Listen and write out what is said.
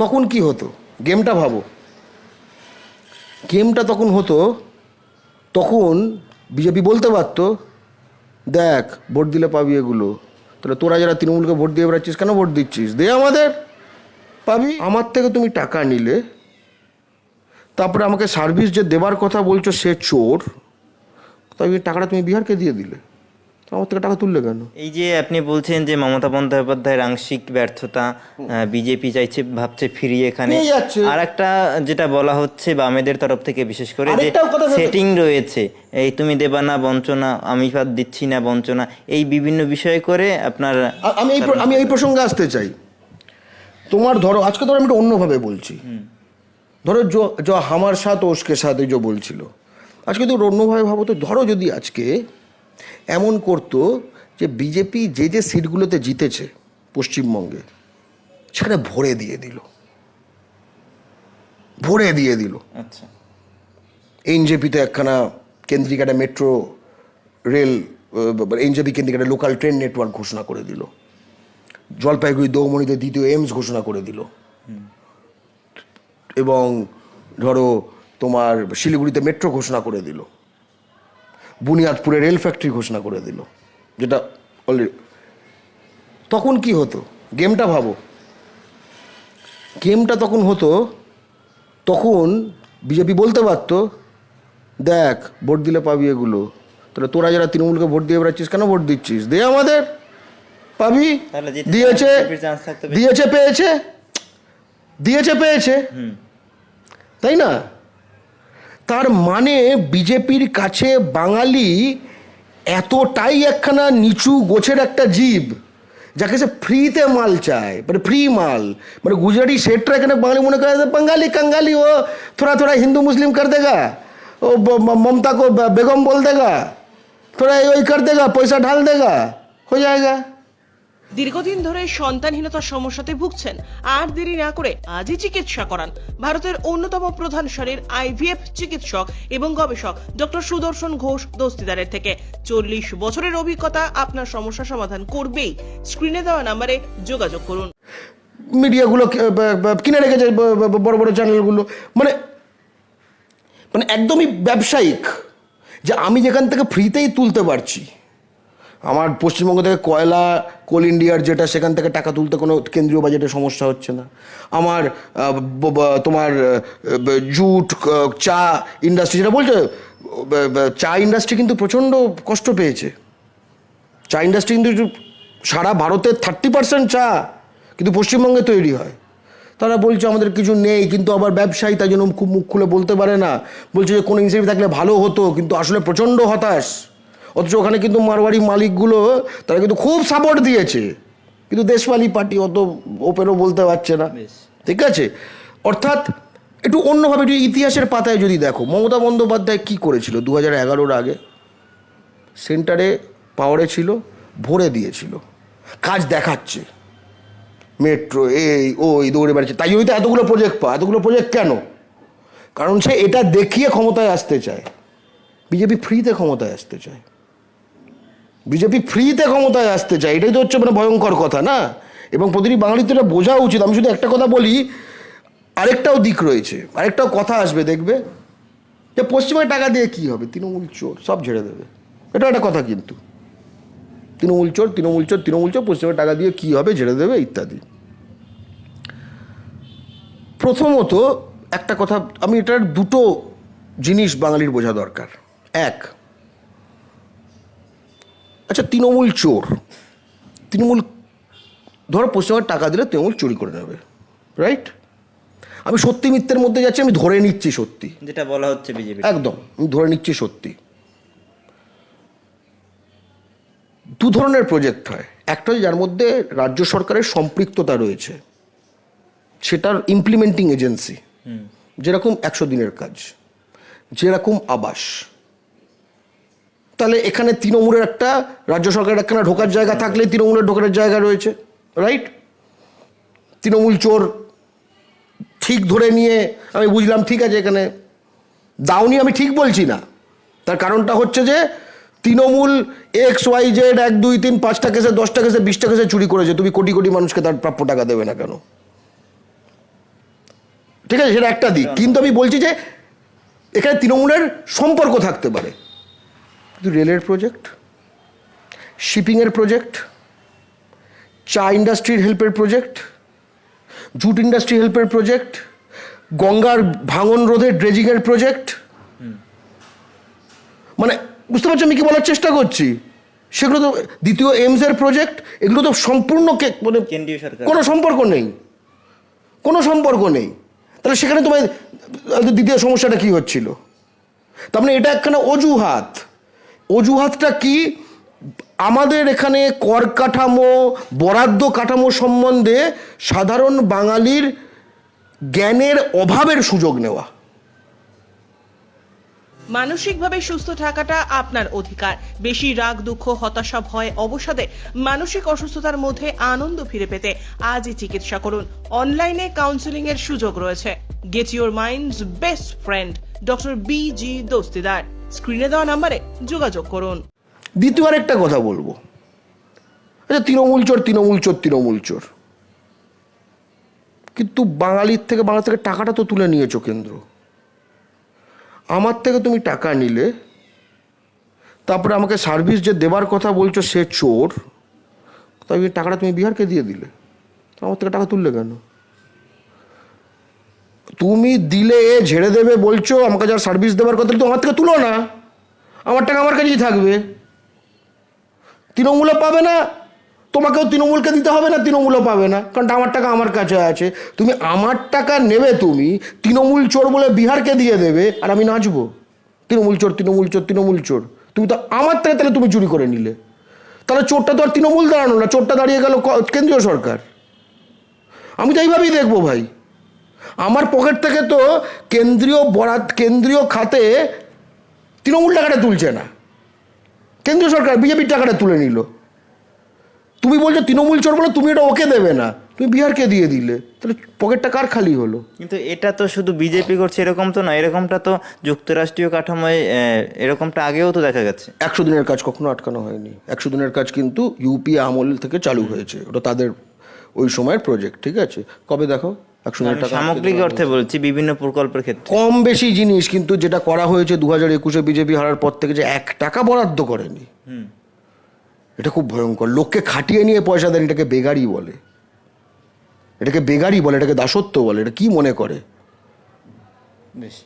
তখন কি হতো? গেমটা ভাবো। গেমটা তখন হতো, তখন বিজেপি বলতে পারতো, দেখ, ভোট দিলে পাবি এগুলো। তাহলে তোরা যারা তৃণমূলকে ভোট দিয়ে বেড়াচ্ছিস, কেন ভোট দিচ্ছিস? দে আমাদের, পাবি। আমার থেকে তুমি টাকা নিলে, তারপরে আমাকে সার্ভিস যে দেবার কথা বলছো সে চোর তবে টাকাটা তুমি বিহারকে দিয়ে দিলে। আমার থেকে টাকা তুললে কেন? এই যে আপনি বলছেন যে মমতা বন্দ্যোপাধ্যায়ের আংশিক ব্যর্থতা বিজেপি চাইছে ভাবছে ফিরিয়ে এখানে। আর একটা যেটা বলা হচ্ছে বামেদের তরফ থেকে বিশেষ করে যে সেটিং রয়েছে। এই তুমি দেবা না বঞ্চনা আমি পাত দিচ্ছি না বঞ্চনা এই বিভিন্ন বিষয় করে আপনার আমি এই আমি এই প্রসঙ্গে আসতে চাই। তোমার ধরো আজকে ধরো আমি একটু অন্যভাবে বলছি। ধরো जो আমার সাথ ওসকে সাথে যে বলছিল। আজকে তো অন্যভাবে ভাবো তো ধরো যদি আজকে এমন করতো যে বিজেপি যে যে সিটগুলোতে জিতেছে পশ্চিমবঙ্গে সেখানে ভরে দিয়ে দিল। ভরে দিয়ে দিল। আচ্ছা। এনজেপিতে একখানা কেন্দ্রিক একটা মেট্রো রেল এনজেপি কেন্দ্রিক একটা লোকাল ট্রেন নেটওয়ার্ক ঘোষণা করে দিল। জলপাইগুড়ি দৌমনিতে দ্বিতীয় এমস ঘোষণা করে দিল। এবং ধরো তোমার শিলিগুড়িতে মেট্রো ঘোষণা করে দিল। বুনিয়াদপুরে রেল ফ্যাক্টরি ঘোষণা করে দিল যেটা অলরেডি তখন কি হতো? গেমটা ভাবো। গেমটা তখন হতো তখন বিজেপি বলতে পারতো দেখ ভোট দিলে পাবি এগুলো। তাহলে তোরা যারা তৃণমূলকে ভোট দিয়ে বেড়াচ্ছিস কেন ভোট দিচ্ছিস? দে আমাদের পাবি। দিয়েছে। দিয়েছে পেয়েছে। দিয়েছে পেয়েছে। তাই না? তার মানে বিজেপির কাছে বাঙালি এতটাই একখানা নিচু গোছের একটা জীব যাকে সে ফ্রিতে মাল চায় মানে ফ্রি মাল মানে গুজরাটি সেটরা এখানে বাঙালি মনে করে বাঙালি কাঙ্গালি ও थोड़ा थोड़ा हिंदू मुस्लिम कर देगा ओ ब- म- ममता को ब- बेगम बोल देगा थोड़ा वही कर देगा पैसा ढाल देगा हो जाएगा দীর্ঘদিন ধরে সন্তানহীনতার সমস্যাতে ভুগছেন। আর দেরি না করে আজই চিকিৎসা করান। ভারতের অন্যতম প্রধান সারির আইভিএফ চিকিৎসক এবং গবেষক ডক্টর সুদর্শন ঘোষ দস্তিদারের থেকে। চল্লিশ বছরের অভিজ্ঞতা আপনার সমস্যা সমাধান করবেই। স্ক্রিনে দেওয়া নাম্বারে যোগাযোগ করুন। মিডিয়াগুলো কিনে রেখেছে বড় বড় চ্যানেলগুলো। মানে মানে একদমই ব্যবসায়িক। যে আমি যেখান থেকে ফ্রিতেই তুলতে পারছি। আমার পশ্চিমবঙ্গ থেকে কয়লা কোল ইন্ডিয়ার যেটা, সেখান থেকে টাকা তুলতে কোনো কেন্দ্রীয় বাজেটে সমস্যা হচ্ছে না। আমার তোমার জুট চা ইন্ডাস্ট্রি যেটা বলছে চা ইন্ডাস্ট্রি কিন্তু প্রচণ্ড কষ্ট পেয়েছে। চা ইন্ডাস্ট্রি কিন্তু সারা ভারতের থার্টি পার্সেন্ট চা কিন্তু পশ্চিমবঙ্গে তৈরি হয়। তারা বলছে আমাদের কিছু নেই, কিন্তু আবার ব্যবসায়ী তাই জন্য খুব মুখ খুলে বলতে পারে না। বলছে যে কোনো ইনসেন্টিভ থাকলে ভালো হতো, কিন্তু আসলে প্রচণ্ড হতাশ। অথচ ওখানে কিন্তু মারওয়াড়ি মালিকগুলো তারা কিন্তু খুব সাপোর্ট দিয়েছে। কিন্তু দেশপালি পার্টি অত ওপেনও বলতে পারছে না। বেশ। ঠিক আছে? অর্থাৎ একটু অন্যভাবে একটু ইতিহাসের পাতায় যদি দেখো মমতা বন্দ্যোপাধ্যায় কী করেছিল দু হাজার এগারোর আগে? সেন্টারে পাওয়ারে ছিল ভরে দিয়েছিল। কাজ দেখাচ্ছে। মেট্রো এই ওই দৌড়ে বেড়াচ্ছে। তাই জন্যই তো এতগুলো প্রজেক্ট পা এতগুলো প্রজেক্ট কেন? কারণ সে এটা দেখিয়ে ক্ষমতায় আসতে চায়। বিজেপি ফ্রিতে ক্ষমতায় আসতে চায়। বিজেপি ফ্রিতে ক্ষমতায় আসতে চায়, এটাই তো হচ্ছে মানে ভয়ঙ্কর কথা, না? এবং প্রতিটি বাঙালির তো এটা বোঝা উচিত। আমি শুধু একটা কথা বলি, আরেকটাও দিক রয়েছে, আরেকটাও কথা আসবে, দেখবে, যে পশ্চিমবঙ্গে টাকা দিয়ে কী হবে? তৃণমূল চোর, সব ঝেড়ে দেবে। এটা একটা কথা কিন্তু। তৃণমূল চোর তৃণমূল চোর তৃণমূল চোর পশ্চিমবঙ্গে টাকা দিয়ে কী হবে, ঝেড়ে দেবে, ইত্যাদি। প্রথমত, একটা কথা, আমি এটার দুটো জিনিস বাঙালির বোঝা দরকার। এক আচ্ছা তৃণমূল চোর। তৃণমূল ধরো পশ্চিমবঙ্গের টাকা দিলে তৃণমূল চুরি করে নেবে রাইট আমি সত্যি মিথ্যের মধ্যে যাচ্ছি আমি ধরে নিচ্ছি সত্যি। যেটা বলা হচ্ছে বিজেপি একদম আমি ধরে নিচ্ছি সত্যি। দু ধরনের প্রজেক্ট হয়। একটা যার মধ্যে রাজ্য সরকারের সম্পৃক্ততা রয়েছে। সেটার ইমপ্লিমেন্টিং এজেন্সি যেরকম একশো দিনের কাজ যেরকম আবাস। তাহলে এখানে তৃণমূলের একটা রাজ্য সরকারের একখানা ঢোকার জায়গা থাকলে তৃণমূলের ঢোকার জায়গা রয়েছে রাইট তৃণমূল চোর ঠিক ধরে নিয়ে আমি বুঝলাম ঠিক আছে এখানে দাওনি আমি ঠিক বলছি না। তার কারণটা হচ্ছে যে তৃণমূল এক্স ওয়াই জেড এক দুই তিন পাঁচটা কেসে দশটা কেসে বিশটা কেসে চুরি করেছে তুমি কোটি কোটি মানুষকে তার প্রাপ্য টাকা দেবে না কেন? ঠিক আছে সেটা একটা দিক। কিন্তু আমি বলছি যে এখানে তৃণমূলের সম্পর্ক থাকতে পারে। কিন্তু রেলের প্রজেক্ট শিপিংয়ের প্রজেক্ট চা ইন্ডাস্ট্রির হেল্পের প্রজেক্ট জুট ইন্ডাস্ট্রি হেল্পের প্রজেক্ট গঙ্গার ভাঙন রোধে ড্রেজিংয়ের প্রজেক্ট মানে বুঝতে পারছ আমি কি বলার চেষ্টা করছি? সেগুলো তো দ্বিতীয় এইমসের প্রজেক্ট এগুলো তো সম্পূর্ণ মানে কোনো সম্পর্ক নেই। কোনো সম্পর্ক নেই। তাহলে সেখানে তোমার দ্বিতীয় সমস্যাটা কি হচ্ছিল? তার মানে এটা একখানা অজুহাত। অজুহাতটা কি? আমাদের এখানে কর কাঠামো, বরাদ্দ কাঠামো সম্বন্ধে সাধারণ বাঙালির জ্ঞানের অভাবের সুযোগ নেওয়া। মানসিকভাবে সুস্থ থাকাটা আপনার অধিকার। বেশি রাগ, দুঃখ, হতাশা, ভয়, অবসাদে মানসিক অসুস্থতার মধ্যে আনন্দ ফিরে পেতে আজই চিকিৎসা করুন। অনলাইনে কাউন্সিলিং এর সুযোগ রয়েছে। Get your minds best friend doctor B G Dastidar স্ক্রিনে দেওয়া নাম্বারে যোগাযোগ করুন। দ্বিতীয় আরেকটা কথা বলব। আচ্ছা তৃণমূল চোর তৃণমূল চোর তৃণমূল চোর। কিন্তু বাঙালির থেকে, বাংলা থেকে টাকাটা তো তুলে নিয়েছো কেন্দ্র। আমার থেকে তুমি টাকা নিলে, তারপরে আমাকে সার্ভিস যে দেবার কথা বলছো সে চোর তাই টাকাটা তুমি বিহারকে দিয়ে দিলে। আমার থেকে টাকা তুললে কেন? তুমি দিলে এ ঝেড়ে দেবে বলছো, আমাকে যারা সার্ভিস দেবার কথা তো আমার থেকে তুলো না। আমার টাকা আমার কাছেই থাকবে। তৃণমূলও পাবে না, তোমাকেও তৃণমূলকে দিতে হবে না, তৃণমূলও পাবে না, কারণ আমার টাকা আমার কাছে আছে। তুমি আমার টাকা নেবে তুমি, তৃণমূল চোর বলে বিহারকে দিয়ে দেবে, আর আমি নাচবো। তৃণমূল চোর তৃণমূল চোর তৃণমূল চোর। তুমি তো আমার থেকে তাহলে তুমি চুরি করে নিলে। তাহলে চোরটা তো আর তৃণমূল দাঁড়ানো না, চোরটা দাঁড়িয়ে গেল কেন্দ্রীয় সরকার। আমি তো এইভাবেই দেখব ভাই। আমার পকেট থেকে তো কেন্দ্রীয় বরাদ কেন্দ্রীয় খাতে তৃণমূল টাকাটা তুলছে না। কেন্দ্রীয় সরকার বিজেপির টাকাটা তুলে নিল। তুমি বলছো তৃণমূল চোর বলে তুমি এটা ওকে দেবে না। তুমি বিহারকে দিয়ে দিলে। তাহলে পকেটটা কার খালি হলো? কিন্তু এটা তো শুধু বিজেপি করছে এরকম তো না। এরকমটা তো যুক্তরাষ্ট্রীয় কাঠামোয় এরকমটা আগেও তো দেখা গেছে। একশো দিনের কাজ কখনো আটকানো হয়নি। একশো দিনের কাজ কিন্তু ইউপি আমল থেকে চালু হয়েছে। ওটা তাদের ওই সময়ের প্রজেক্ট ঠিক আছে? কবে দেখো? একশো টাকা সামগ্রিক অর্থে বলছি বিভিন্ন প্রকল্পের ক্ষেত্রে। কম বেশি জিনিস কিন্তু যেটা করা হয়েছে দু হাজার একুশে বিজেপি হারার পর থেকে যে এক টাকা বরাদ্দ করেনি। এটা খুব ভয়ঙ্কর। লোককে খাটিয়ে নিয়ে পয়সা দেন এটাকে বেগারি বলে। এটাকে বেগারি বলে এটাকে দাসত্ব বলে এটা কি মনে করে? বেশ।